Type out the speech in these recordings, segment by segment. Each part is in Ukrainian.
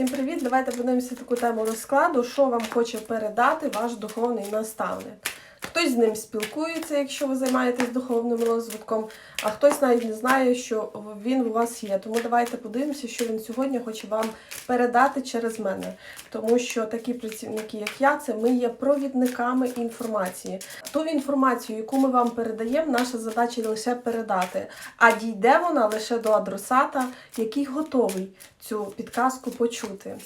Всім привіт! Давайте подивимося таку тему розкладу, що вам хоче передати ваш духовний наставник. Хтось з ним спілкується, якщо ви займаєтесь духовним розвитком, а хтось навіть не знає, що він у вас є. Тому давайте подивимося, що він сьогодні хоче вам передати через мене. Тому що такі працівники, як я, це ми є провідниками інформації. Ту інформацію, яку ми вам передаємо, наша задача лише передати. А дійде вона лише до адресата, який готовий цю підказку почути.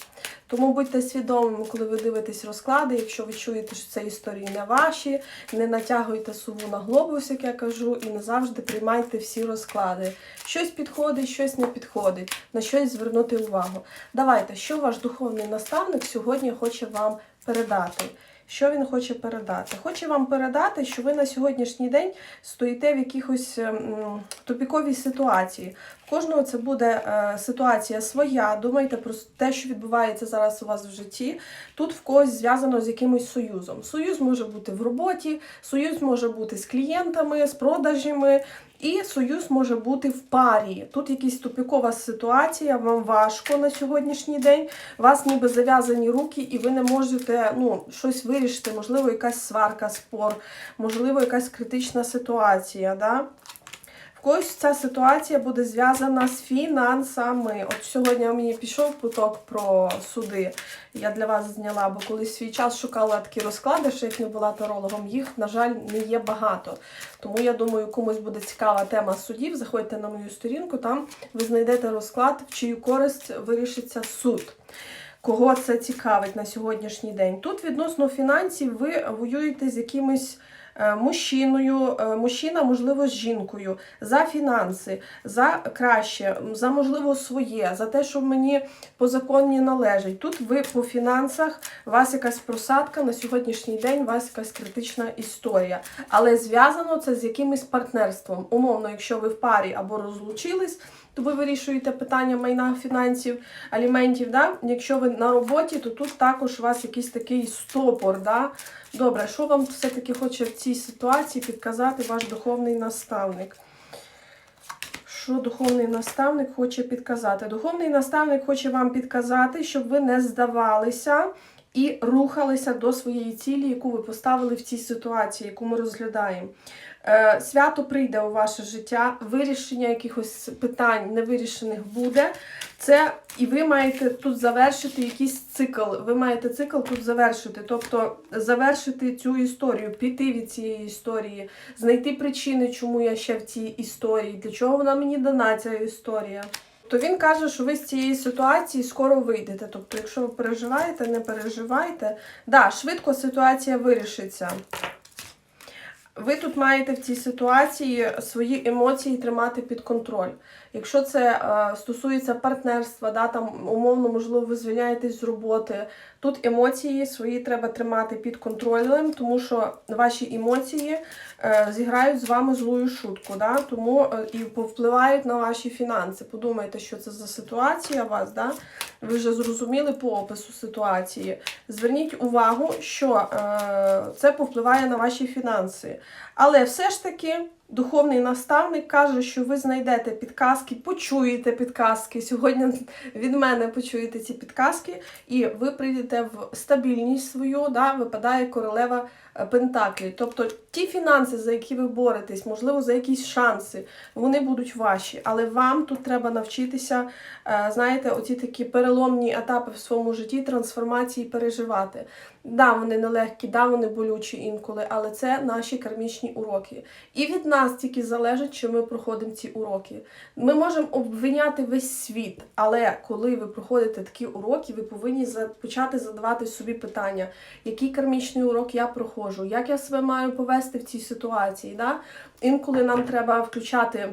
Тому будьте свідомими, коли ви дивитесь розклади, якщо ви чуєте, що це історії не ваші, не натягуйте суву на глобус, як я кажу, і не завжди приймайте всі розклади. Щось підходить, щось не підходить, на щось звернути увагу. Давайте, що ваш духовний наставник сьогодні хоче вам передати. Що він хоче передати? Хоче вам передати, що ви на сьогоднішній день стоїте в якихось ем, тупіковій ситуації. В кожного це буде е, ситуація своя. Думайте про те, що відбувається зараз у вас в житті. Тут в когось зв'язано з якимось союзом. Союз може бути в роботі, союз може бути з клієнтами, з продажами. І союз може бути в парі. Тут якась тупікова ситуація, вам важко на сьогоднішній день. У вас ніби зав'язані руки, і ви не можете ну, щось вирішити. Можливо, якась сварка, спор, можливо, якась критична ситуація. Да? В когось ця ситуація буде зв'язана з фінансами. От сьогодні мені пішов поток про суди. Я для вас зняла, бо коли свій час шукала такі розклади, що як не була тарологом, їх, на жаль, не є багато. Тому я думаю, комусь буде цікава тема судів. Заходьте на мою сторінку, там ви знайдете розклад, в чию користь вирішиться суд. Кого це цікавить на сьогоднішній день? Тут відносно фінансів ви воюєте з якимось е, мужчиною, е, мужчина, можливо, з жінкою, за фінанси, за краще, за можливо своє, за те, що мені по законі належить. Тут ви по фінансах, у вас якась просадка на сьогоднішній день, у вас якась критична історія. Але зв'язано це з якимось партнерством. Умовно, якщо ви в парі або розлучились, то ви вирішуєте питання майна фінансів, аліментів. Да? Якщо ви на роботі, то тут також у вас якийсь такий стопор. Да? Добре, що вам все-таки хоче в цій ситуації підказати ваш духовний наставник? Що духовний наставник хоче підказати? Духовний наставник хоче вам підказати, щоб ви не здавалися і рухалися до своєї цілі, яку ви поставили в цій ситуації, яку ми розглядаємо. Е, Свято прийде у ваше життя, вирішення якихось питань невирішених буде. Це і ви маєте тут завершити якийсь цикл. Ви маєте цикл тут завершити, тобто завершити цю історію, піти від цієї історії, знайти причини, чому я ще в цій історії, для чого вона мені дана ця історія. То він каже, що ви з цієї ситуації скоро вийдете. Тобто, якщо ви переживаєте, не переживайте. Да, швидко ситуація вирішиться. Ви тут маєте в цій ситуації свої емоції тримати під контроль. Якщо це е, стосується партнерства, да, там умовно, можливо, ви звільняєтесь з роботи. Тут емоції свої треба тримати під контролем, тому що ваші емоції е, зіграють з вами злую шутку, да, тому е, і повпливають на ваші фінанси. Подумайте, що це за ситуація у вас, да? ви вже зрозуміли по опису ситуації. Зверніть увагу, що е, це повпливає на ваші фінанси. Але все ж таки. Духовний наставник каже, що ви знайдете підказки, почуєте підказки. Сьогодні від мене почуєте ці підказки, і ви прийдете в стабільність свою, да, випадає королева е, Пентаклі. Тобто ті фінанси, за які ви боретесь, можливо, за якісь шанси, вони будуть ваші. Але вам тут треба навчитися, е, знаєте, оці такі переломні етапи в своєму житті, трансформації переживати. Да, вони нелегкі, да, вони болючі інколи, але це наші кармічні уроки. І від нас тільки залежить, чи ми проходимо ці уроки. Ми можемо обвиняти весь світ, але коли ви проходите такі уроки, ви повинні почати задавати собі питання, який кармічний урок я проходжу, як я себе маю повести в цій ситуації. Да? Інколи нам треба включати.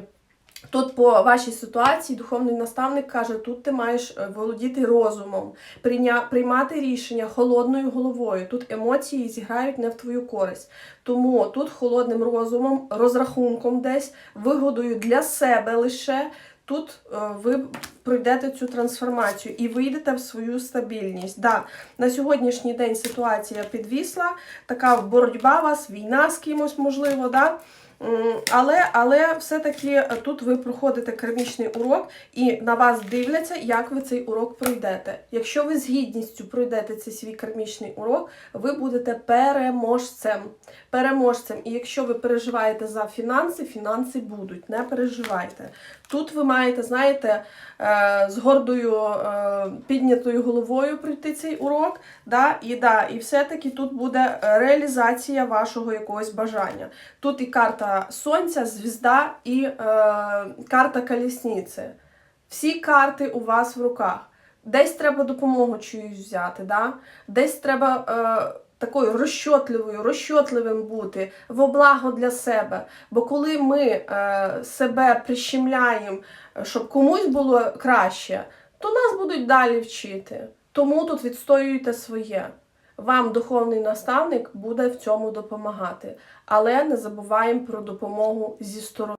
Тут по вашій ситуації духовний наставник каже, тут ти маєш е, володіти розумом, приймати рішення холодною головою. Тут емоції зіграють не в твою користь. Тому тут холодним розумом, розрахунком десь, вигодою для себе лише. Тут е, ви пройдете цю трансформацію і вийдете в свою стабільність. Да, на сьогоднішній день ситуація підвісла, така боротьба вас, війна з кимось, можливо, да? Але, але все-таки е, тут ви проходите кермічний урок і на вас дивляться, як ви цей урок пройдете. Якщо ви з гідністю пройдете цей свій кермічний урок, ви будете переможцем. Переможцем. І якщо ви переживаєте за фінанси, фінанси будуть. Не переживайте. Тут ви маєте, знаєте, е, з гордою е, піднятою головою пройти цей урок. Да? І, да, і все-таки тут буде реалізація вашого якогось бажання. Тут і карта Сонця, звізда, і е, карта колісниці. Всі карти у вас в руках. Десь треба допомогу чиюсь взяти, да? десь треба е, такою розчотливою, розчотливим бути во благо для себе. Бо коли ми е, себе прищемляємо, щоб комусь було краще, то нас будуть далі вчити. Тому тут відстоюйте своє. Вам духовний наставник буде в цьому допомагати. Але не забуваємо про допомогу зі сторони.